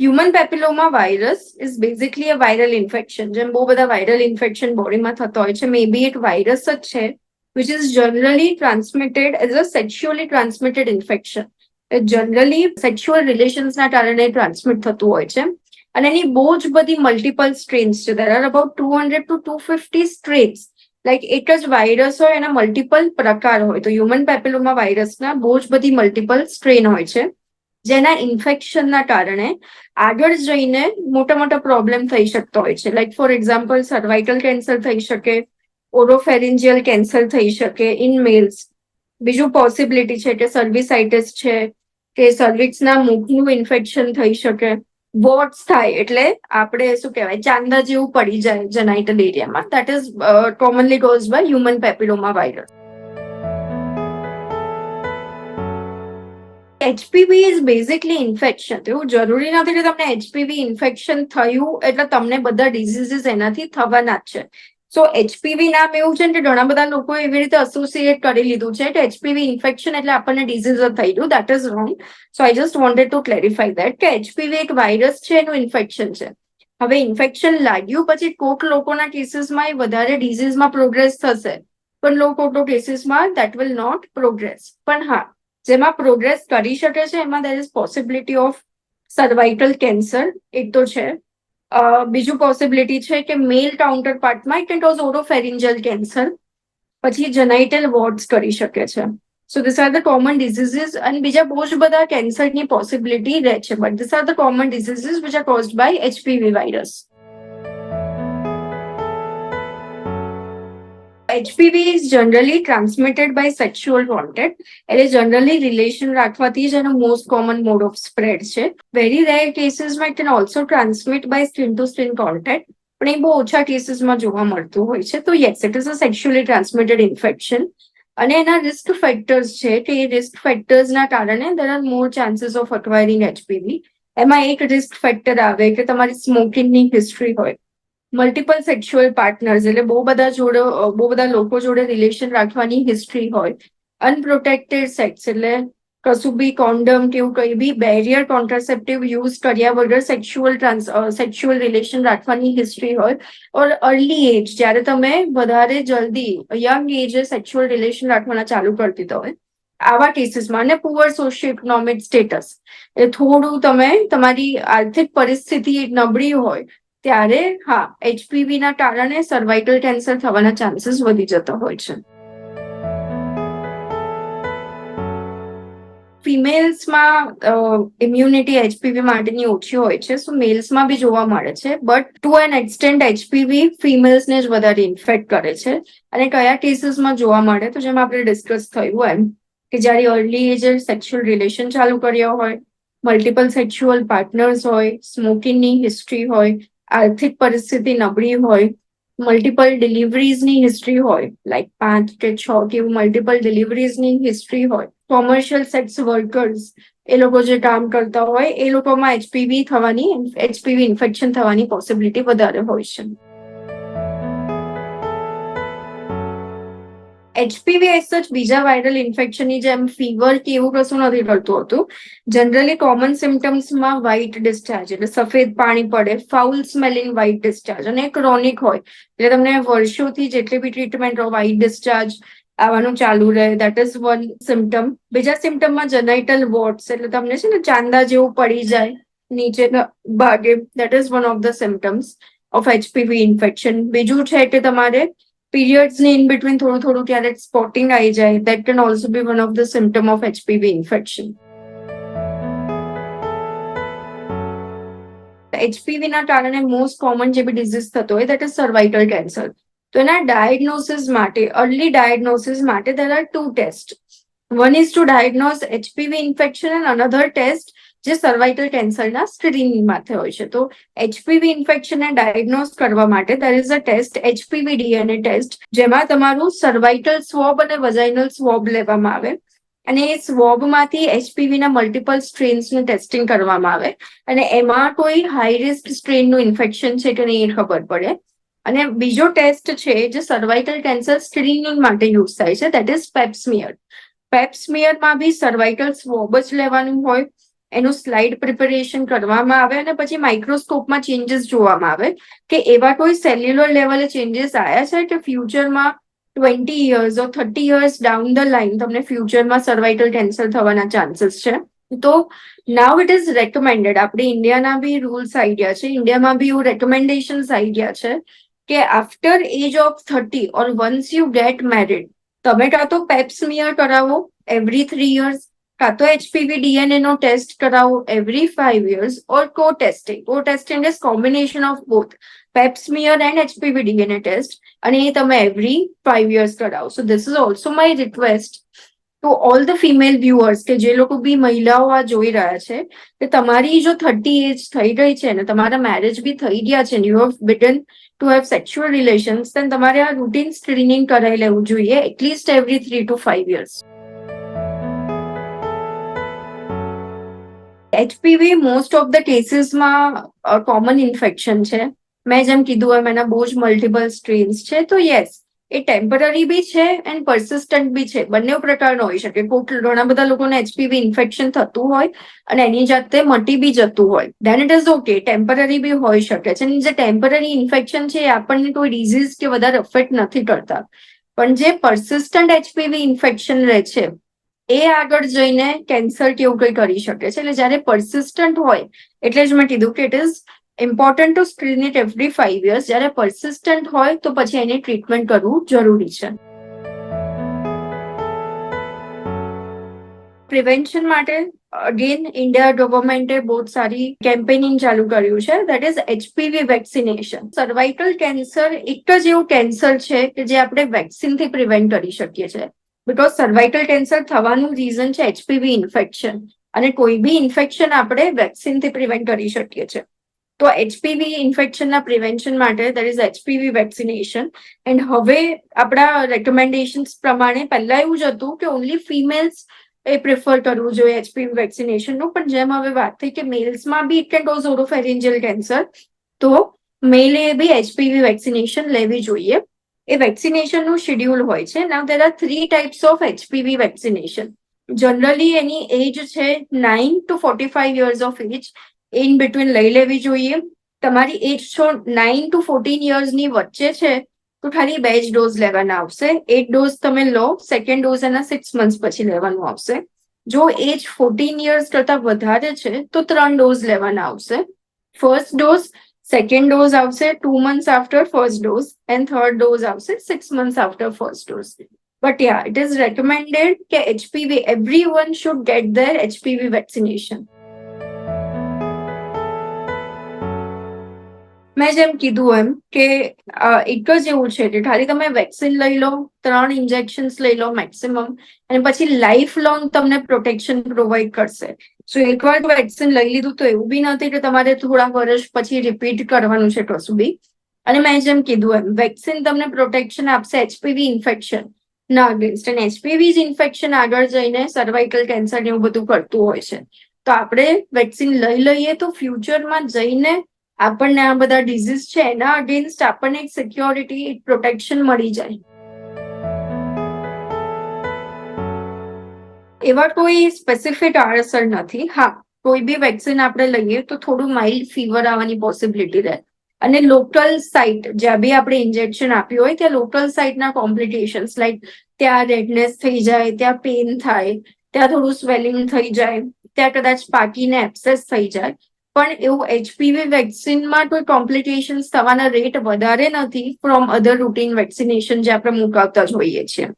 Human papilloma virus is basically a viral infection જેમ બહુ બધા વાયરલ ઇન્ફેક્શન બોડીમાં થતો હોય છે મે બી એક વાયરસ જ છે which is generally transmitted as a sexually transmitted infection generally sexual રિલેશન્સના કારણે ટ્રાન્સમિટ થતું હોય છે. અને એની બહુ જ બધી મલ્ટિપલ સ્ટ્રેન્સ છે. There are about two hundred two two fifty strains like એક જ વાયરસ હોય, એના મલ્ટિપલ પ્રકાર હોય. તો હ્યુમન પેપિલોમા વાયરસના બહુ જ બધી મલ્ટિપલ સ્ટ્રેન હોય છે. જેના ઇન્ફેક્શનના કારણે આગળ જઈને મોટા મોટા પ્રોબ્લેમ થઈ શકતો હોય છે. Like for example cervical cancer થઈ શકે ઓરોફેરિન્જિયલ કેન્સર થઈ શકે ઇન મેલ્સ બીજું પોસિબિલિટી છે કે સર્વિસાઇટિસ છે, કે સર્વિક્સના મુખનું ઇન્ફેક્શન થઈ શકે. વોટ્સ થાય એટલે આપણે શું કહેવાય, ચાંદા જેવું પડી જાય જેનાઇટલ એરિયામાં that is commonly cause by human papilloma virus HPV is basically infection એવું જરૂરી નથી કે તમને એચપીવી ઇન્ફેક્શન થયું એટલે તમને બધા ડિઝીઝીસ એનાથી થવાના જ છે. સો એચપીવી નામ એવું છે કે ઘણા બધા લોકો એવી રીતે એસોસિએટ કરી લીધું છે કે એચપીવી ઇન્ફેક્શન એટલે આપણને ડિઝીઝ થઈ ગયું. That is wrong so I just wanted to clarify that કે એચપીવી એક વાયરસ છે, એનું ઇન્ફેક્શન છે. હવે ઇન્ફેક્શન લાગ્યું પછી કોક લોકોના કેસીસમાં એ વધારે ડિઝીઝમાં પ્રોગ્રેસ થશે. પણ લો કોક કેસીસમાં દેટ વિલ નોટ પ્રોગ્રેસ પણ હા જેમાં પ્રોગ્રેસ કરી શકે છે, એમાં there is possibility of cervical cancer એક તો છે. બીજું પોસિબિલિટી છે કે મેલ કાઉન્ટર પાર્ટમાં ઇટ વોઝ ઓરોફેરિન્જલ કેન્સર પછી જનાઇટલ વોર્ડ્સ કરી શકે છે. So this are the common diseases અને બીજા બહુ જ બધા કેન્સરની પોસિબિલિટી રહે છે but this are the common diseases which are caused by HPV virus HPV is generally transmitted by sexual contact એટલે જનરલી રિલેશન રાખવાથી જ એનો most common mode of spread છે. Very rare કેસીસમાં can also transmit by skin to skin contact પણ એ બહુ ઓછા કેસીસમાં જોવા મળતું હોય છે. તો yes it is a sexually transmitted infection અને એના રિસ્ક ફેક્ટર્સ છે કે એ રિસ્ક ફેક્ટર્સના કારણે there are more chances of acquiring HPV એમાં એક રિસ્ક ફેક્ટર આવે કે તમારી સ્મોકિંગની હિસ્ટ્રી હોય. મલ્ટિપલ સેક્સ્યુઅલ પાર્ટનર્સ એટલે બહુ બધા જોડે બહુ બધા લોકો જોડે રિલેશન રાખવાની હિસ્ટ્રી હોય. અનપ્રોટેક્ટેડ સેક્સ એટલે કશું બી કોન્ડમ કે એવું કઈ બી બેરિયર કોન્ટ્રાસેપ્ટિવ યુઝ કર્યા વગર સેક્સ્યુઅલ ટ્રાન્સ સેક્સ્યુઅલ રિલેશન રાખવાની હિસ્ટ્રી હોય. ઓર અર્લી એજ જ્યારે તમે વધારે જલ્દી યંગ એજે સેક્સ્યુઅલ રિલેશન રાખવાના ચાલુ કરી દીધા હોય. આવા કેસીસમાં અને પુઅર સોશિયો ઇકોનોમિક સ્ટેટસ એ થોડું તમે તમારી આર્થિક પરિસ્થિતિ નબળી હોય ત્યારે, હા એચપીવી ના કારણે સર્વાઇકલ કેન્સર થવાના ચાન્સીસ વધી જતા હોય છે. ફિમેલ્સમાં ઇમ્યુનિટી એચપીવી માટેની ઓછી હોય છે સો મેલ્સમાં બી જોવા મળે છે but to an extent HPV ફિમેલ્સને જ વધારે ઇન્ફેક્ટ કરે છે. અને કયા કેસીસમાં જોવા મળે તો જેમ આપણે ડિસ્કસ થયું એમ, કે જ્યારે અર્લી એજે સેક્સ્યુઅલ રિલેશન ચાલુ કર્યા હોય મલ્ટિપલ સેક્સ્યુઅલ પાર્ટનર્સ હોય સ્મોકિંગની હિસ્ટ્રી હોય આર્થિક પરિસ્થિતિ નબળી હોય મલ્ટિપલ ડિલિવરીઝની હિસ્ટ્રી હોય લાઈક પાંચ કે છ કે મલ્ટિપલ ડિલિવરીઝની હિસ્ટ્રી હોય કોમર્શિયલ સેક્સ વર્કર્સ એ લોકો જે કામ કરતા હોય, એ લોકોમાં એચપીવી થવાની એચપીવી ઇન્ફેક્શન થવાની પોસિબિલિટી વધારે હોય છે. એચપીવી એસ જ બીજા વાયરલ ઇન્ફેક્શનની જેમ ફીવર કે એવું કશું નથી કરતું હતું. જનરલી કોમન સિમ્ટમ્સમાં વ્હાઇટ ડિસ્ચાર્જ એટલે સફેદ પાણી પડે ફાઉલ સ્મેલિંગ વ્હાઇટ ડિસ્ચાર્જ અને ક્રોનિક હોય. એટલે તમને વર્ષોથી જેટલી બી ટ્રીટમેન્ટ હોય વ્હાઇટ ડિસ્ચાર્જ આવવાનું ચાલુ રહે દેટ ઇઝ વન સિમ્ટમ બીજા સિમ્ટમમાં જનાઇટલ વોટ્સ એટલે તમને છે ને ચાંદા જેવું પડી જાય નીચેના ભાગે that is one of the symptoms of HPV infection બીજું છે કે તમારે પીરિયડ્સની ઇન બિટવીન થોડું થોડું ક્યારેક સ્પોટિંગ આવી જાય that can also be one of the symptom of HPV infection HPV ના કારણે મોસ્ટ કોમન જે બી ડિઝીઝ થતો હોય દેટ ઇઝ સર્વાઇકલ કેન્સર તો એના ડાયગ્નોસિસ માટે અર્લી ડાયગ્નોસિસ માટે there are two test one is to diagnose HPV infection and another test જે સર્વાઇકલ કેન્સરના સ્ક્રીનિંગ માટે હોય છે. તો એચપીવી ઇન્ફેક્શનને ડાયગ્નોઝ કરવા માટે there is a test HPV DNA test જેમાં તમારું સર્વાઇકલ સ્વોબ અને વજાઇનલ સ્વોબ લેવામાં આવે. અને એ સ્વોબમાંથી એચપીવીના મલ્ટિપલ સ્ટ્રેન્સનું ટેસ્ટિંગ કરવામાં આવે. અને એમાં કોઈ હાઈ રિસ્ક સ્ટ્રેનનું ઇન્ફેક્શન છે કે નહીં એ ખબર પડે. અને બીજો ટેસ્ટ છે જે સર્વાઇકલ કેન્સર સ્ક્રીનિંગ માટે યુઝ થાય છે દેટ ઇઝ પેપ્સમિયર પેપ્સમિયરમાં બી સર્વાઇકલ સ્વોબ જ લેવાનું હોય. એનું સ્લાઇડ પ્રિપેરેશન કરવામાં આવે અને પછી માઇક્રોસ્કોપમાં ચેન્જીસ જોવામાં આવે કે એવા કોઈ સેલ્યુલર લેવલે ચેન્જીસ આવ્યા છે કે ફ્યુચરમાં twenty years or thirty years down the line તમને ફ્યુચરમાં સર્વાઇકલ કેન્સર થવાના ચાન્સીસ છે. તો નાવ ઇટ ઇઝ રેકમેન્ડેડ આપણે ઇન્ડિયાના બી રૂલ્સ આઈડિયા છે. ઇન્ડિયામાં બી એવું રેકમેન્ડેશન્સ આઈડિયા છે કે after age of thirty or once you get married તમે કાં તો પેપ્સમિયર કરાવો એવરી થ્રી યર્સ કાં તો એચપીવી ડીએનએ નો ટેસ્ટ કરાવો every five years or co testing co testing is combination of both pap smear and HPV DNA test અને એ તમે એવરી ફાઈવ યર્સ કરાવો. So this is also my request to all the female viewers કે જે લોકો બી મહિલાઓ આ જોઈ રહ્યા છે, કે તમારી જો થર્ટી એજ થઈ ગઈ છે ને, તમારા મેરેજ બી થઈ ગયા છે you have begun to have sexual relations then તમારે આ રૂટીન સ્ક્રીનિંગ કરાવી લેવું જોઈએ at least every three to five years HPV most of the કેસીસમાં common infection છે. મેં જેમ કીધું એમ એના બહુ જ મલ્ટિપલ સ્ટ્રેન્સ છે. તો યસ એ ટેમ્પરરી બી છે એન્ડ પરસિસ્ટન્ટ બી છે. બંને પ્રકારનો હોઈ શકે. ઘણા બધા લોકોને એચપીવી ઇન્ફેક્શન થતું હોય અને એની જાતે મટી બી જતું હોય. Then it is okay temporary બી હોઈ શકે છે. જે ટેમ્પરરી ઇન્ફેક્શન છે એ આપણને કોઈ ડિઝીઝ કે વધારે અફેક્ટ નથી કરતા. પણ જે પર્સિસ્ટન્ટ એચપીવી ઇન્ફેક્શન રહે છે એ આગળ જઈને કેન્સર કે એવું કંઈ કરી શકે છે. એટલે જ્યારે પરસિસ્ટન્ટ હોય, એટલે જ મેં કીધું કે it is important to screen it every five years જ્યારે પરસિસ્ટન્ટ હોય, તો પછી એની ટ્રીટમેન્ટ કરવું જરૂરી છે. પ્રિવેન્શન માટે અગેન ઇન્ડિયા ગવર્મેન્ટે બહુ સારી કેમ્પેનિંગ ચાલુ કર્યું છે. That is HPV vaccination cervical cancer એક જ એવું કેન્સર છે કે જે આપણે વેક્સિનથી પ્રિવેન્ટ કરી શકીએ છીએ. બીકોઝ સર્વાઇકલ કેન્સર થવાનું રીઝન છે એચપીવી ઇન્ફેક્શન અને કોઈ બી ઇન્ફેક્શન આપણે વેક્સિનથી પ્રિવેન્ટ કરી શકીએ છીએ. તો એચપીવી ઇન્ફેક્શનના પ્રિવેન્શન માટે there is HPV vaccination and હવે આપણા રેકમેન્ડેશન્સ પ્રમાણે પહેલા એવું જ હતું કે ઓનલી ફિમેલ્સ એ પ્રિફર કરવું જોઈએ એચપીવી વેક્સિનેશનનું પણ જેમ હવે વાત થઈ કે મેલ્સમાં બી it can does oropharyngeal cancer તો મેલે બી એચપીવી વેક્સિનેશન લેવી જોઈએ. એ વેક્સિનેશનનું શેડ્યુલ હોય છે. Now there are three types of HPV vaccination generally any age છે nine to forty five years of age in between લઈ લેવી જોઈએ. તમારી એજ છો નાઇન ટુ ફોર્ટીન યર્સની વચ્ચે છે, તો ખાલી બે જ ડોઝ લેવાના આવશે. એક ડોઝ તમે લો સેકન્ડ ડોઝ એના સિક્સ મંથ્સ પછી લેવાનું આવશે. જો એજ ફોર્ટીન યર્સ કરતા વધારે છે, તો ત્રણ ડોઝ લેવાના આવશે. ફર્સ્ટ ડોઝ સેકન્ડ ડોઝ આવશે two months after first dose and third dose આવશે six months after first dose but yeah it is recommended કે HPV everyone should get their HPV vaccination મેં જેમ કીધું એમ કે એક જ એવું છે કે ખાલી તમે વેક્સિન લઈ લો ત્રણ ઇન્જેક્શન્સ લઈ લો મેક્સિમમ અને પછી લાઈફ લોંગ તમને પ્રોટેક્શન પ્રોવાઈડ કરશે સો એકવાર વેક્સિન લઈ લીધું તો એવું બી નથી કે તમારે થોડા વર્ષ પછી રિપીટ કરવાનું છે કશું બી. અને મેં જેમ કીધું એમ વેક્સિન તમને પ્રોટેક્શન આપશે એચપીવી ઇન્ફેક્શન ના અગેન્સ્ટ અને એચપીવી જ ઇન્ફેક્શન આગળ જઈને સર્વાઇકલ કેન્સર એવું બધું કરતું હોય છે. તો આપણે વેક્સિન લઈ લઈએ તો ફ્યુચરમાં જઈને આપણને આ બધા ડિઝીઝ છે એના અગેન્સ્ટ આપણને એક સિક્યોરિટી પ્રોટેક્શન મળી જાય. એવા કોઈ સ્પેસિફિક આરસર નથી. હા, કોઈ બી વેક્સિન આપણે લઈએ તો થોડું માઇલ્ડ ફીવર આવવાની પોસિબિલિટી રહે. અને લોકલ સાઇટ જ્યાં બી આપણે ઇન્જેક્શન આપ્યું હોય, ત્યાં લોકલ સાઇટના કોમ્પ્લિકેશન્સ લાઈક ત્યાં રેડનેસ થઈ જાય, ત્યાં પેન થાય, ત્યાં થોડું સ્વેલિંગ થઈ જાય, ત્યાં કદાચ પાકીને એબ્સેસ થઈ જાય. પણ એવું એચપીવી વેક્સિનમાં કોઈ કોમ્પ્લિકેશન્સ થવાના રેટ વધારે નથી ફ્રોમ અધર રૂટીન વેક્સિનેશન જે આપણે મુકાવતા જોઈએ છીએ.